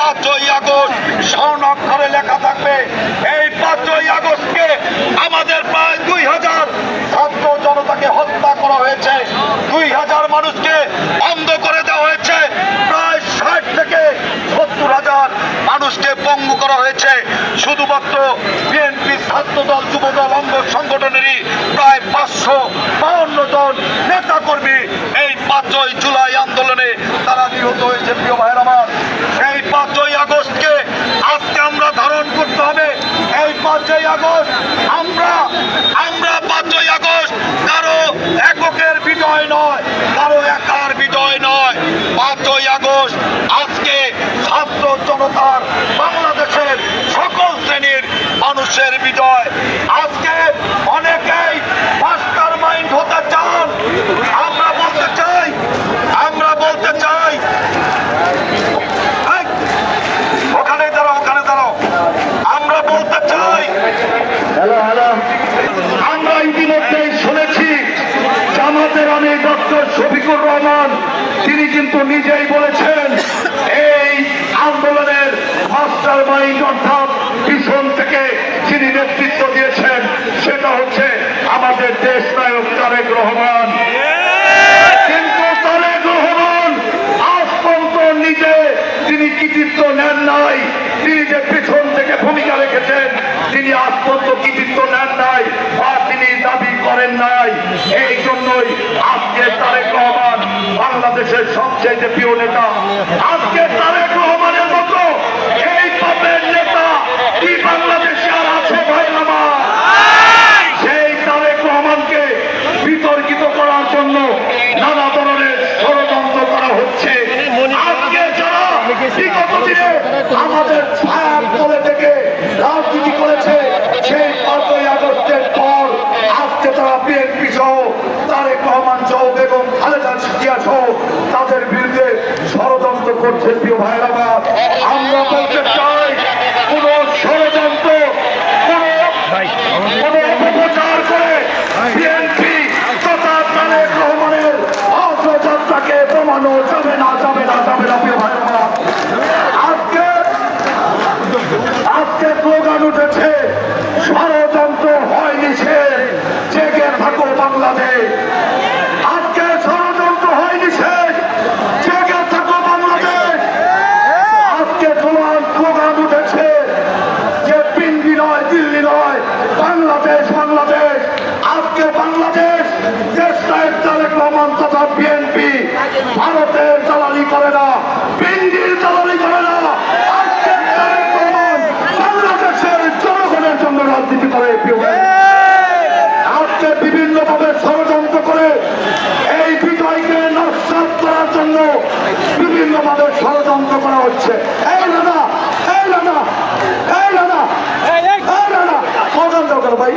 পাঁচই আগস্ট স্বর্ণ অক্ষরে লেখা থাকবে। এই পাঁচই আগস্টকে আমাদের প্রায় দুই হাজার ছাত্র জনতাকে হত্যা করা হয়েছে। দুই হাজার মানুষকে অন্ধ করে দেওয়া হয়েছে। প্রায় ষাট থেকে সত্তর হাজার মানুষকে পঙ্গু করা হয়েছে। শুধুমাত্র বিএনপি ছাত্র দল যুব দল অঙ্গ সংগঠনেরই প্রায় পাঁচশো বাউন্ন জন নেতা কর্মী এই পাঁচই জুলাই আন্দোলনে তারা নিহত হয়েছে প্রিয় ভাইয়ের আমার সেই পাঁচই আগস্টকে আজকে আমরা ধারণ করতে হবে এই পাঁচই আগস্ট আমরা আমরা পাঁচই আগস্ট কারও এককের বিজয় নয় কারও একার বিজয় নয় পাঁচই আগস্ট আজকে ছাত্র জনতার বাংলাদেশের সকল শ্রেণির মানুষের বিজয়। আজকে অনেকেই মাস্টার মাইন্ড হতে চান। আমরা বলতে চাই, আমরা বলতে চাই। ওখানে দাঁড়াও ওখানে দাঁড়াও। আমরা বলতে চাই আমরা ইতিমধ্যেই শুনেছি, জামাতের অনেক ডক্টর শফিকুর রহমান, তিনি কিন্তু নিজেই বলেছেন এই আন্দোলনের মাস্টার মাইন্ড অর্থাৎ পিছন থেকে যিনি নেতৃত্ব দিয়েছেন, সেটা হচ্ছে আমাদের দেশ নায়ক তারেক রহমান। কিন্তু তারেক রহমান আজ পর্যন্ত নিজে তিনি কৃতিত্ব নেন নাই, তিনি যে পিছন থেকে ভূমিকা রেখেছেন, তিনি আজ পর্যন্ত কৃতিত্ব নেন নাই বা তিনি দাবি করেন নাই। এই জন্যই আজকে তারেক রহমান বাংলাদেশের সবচেয়ে প্রিয় নেতা। আজকে তারেক রহমানের মতো এই পাপের নেতা কি বাংলাদেশে আর আছে ভাই আমার সেই তারেক রহমানকে বিতর্কিত করার জন্য নানা ধরনের ষড়যন্ত্র করা হচ্ছে আজকে যারা বিগত দিনে আমাদের ছায়ার তলে থেকে রাজনীতি করেছে সেই পাঁচই আগস্টের পর আজকে তারা বিএনপি সহ তারেক রহমান সহ বেগম খালেদা জিয়া সহ তাদের বিরুদ্ধে ষড়যন্ত্র করছে প্রিয় ভাইয়ের আমার আমরা বলতে চাই কোন ষড়যন্ত্র কোন অপপ্রচার করে বিএনপি তথা তারেক রহমানের প্রমাণ যাবে না যাবে না প্রিয় ভাই আমার। আজকে আজকে স্লোগান উঠেছে ষড়যন্ত্র হয়নি সে জেগে থাকো বাংলাদেশ আজকে ষড়যন্ত্র হয়নি সে জেগে থাকো বাংলাদেশ আজকে তোমার স্লোগান উঠেছে যে পিন্ডি নয় দিল্লি নয় বাংলাদেশ বাংলাদেশ আজকে বাংলাদেশ দেশ নায়ক তারেক তথা বিএনপি ভারতের দালালি করে না পিন্ডির দালালি করে না। জন্য রাজনীতি করে ষড়যন্ত্র করে এই বিজয়কে নস্বাত করার জন্য বিভিন্ন ষড়যন্ত্র করা হচ্ছে। এই দাদা এই দাদা এই দাদা ষড়যন্ত্র করো ভাই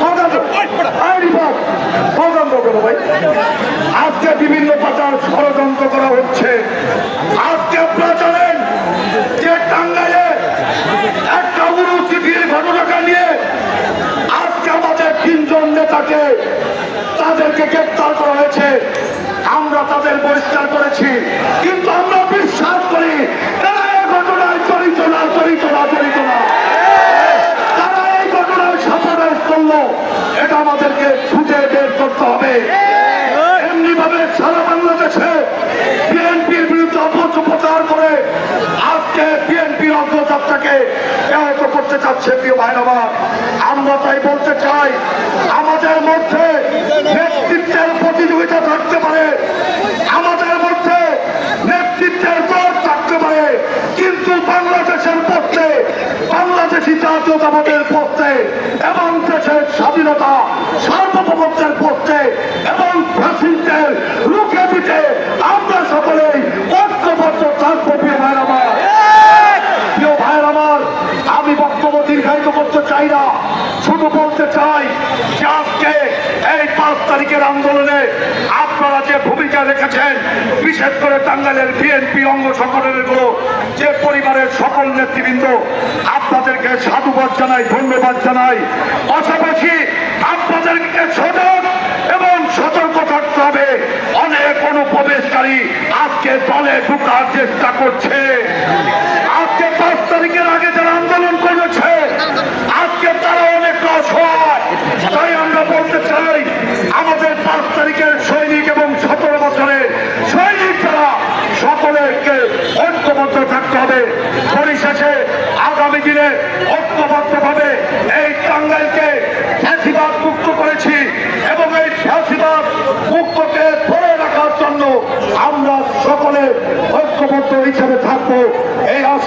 ষড়যন্ত্র এই রিপোর্ট ষড়যন্ত্র করো ভাই আজকে বিভিন্ন প্রকার ষড়যন্ত্র করা হচ্ছে। আজকে আপনারা জানেন যে টাঙ্গাইলে একটা উড়ু চিঠির ঘটনাটা নিয়ে আজকে আমাদের তিনজন নেতাকে তাদেরকে গ্রেপ্তার করা হয়েছে। আমরা তাদের বহিষ্কার করেছি। কিন্তু আমরা বিশ্বাস করি তারা এই ঘটনায় জড়িত না জড়িত না জড়িত না। তারা এই ঘটনায় সাপোর্টাইজ করল। এটা আমাদেরকে খুঁজে বের করতে হবে এমনি ভাবে সারা বাংলাদেশে বিএনপির বিরুদ্ধে অপপ্রচার করে আজকে বিএনপির অগ্রযাত্রাকে ব্যাহত করতে চাচ্ছে, প্রিয় ভাই আমার আমরা তাই বলতে চাই, আমাদের মধ্যে নেতৃত্বের প্রতিযোগিতা থাকতে পারে, আমাদের মধ্যে নেতৃত্বের দল থাকতে পারে, কিন্তু বাংলাদেশের পক্ষে, বাংলাদেশি জাতীয়তাবাদের পক্ষে এবং দেশের স্বাধীনতা সার্বভৌমত্বের পক্ষে এবং ফ্যাসিস্টের রুখে দিতে আমরা সকলেই ঐক্যবদ্ধ থাকব প্রিয় ভাইয়ের আমার প্রিয় ভাইয়ের আমার আমি বক্তব্য দীর্ঘায়িত করতে চাই না শুধু বলতে চাই যে আজকে এই পাঁচ তারিখের আন্দোলনে আপনারা যে ভূমিকা রেখেছেন, বিশেষ করে টাঙ্গালের বিএনপি অঙ্গ সংগঠনেরগুলো, যে পরিবারের সকল নেতৃবৃন্দ, আপনাদেরকে সাধুবাদ জানাই, ধন্যবাদ জানাই। পাশাপাশি আপনাদেরকে সজাগ এবং সতর্ক থাকতে হবে। অনেক অনুপ্রবেশকারী আজকে দলে ঢুকার চেষ্টা করছে। আজকে পাঁচ তারিখের আগে যারা আন্দোলন করেছে আজকে তারা অনেক অসহায় তাই আমরা বলতে চাই আমাদের পাঁচ তারিখের সৈনিক এবং সতেরো বছরের সৈনিক যারা সকলেকে থাকতে হবে। পরিশেষে আগামী দিনে ঐক্যবদ্ধভাবে এই টাঙ্গাইলকে ফ্যাসিবাদ মুক্ত করেছি এবং এই ফ্যাসিবাদ মুক্তকে ধরে রাখার জন্য আমরা সকলে ঐক্যবদ্ধ হিসেবে থাকব। এই আশা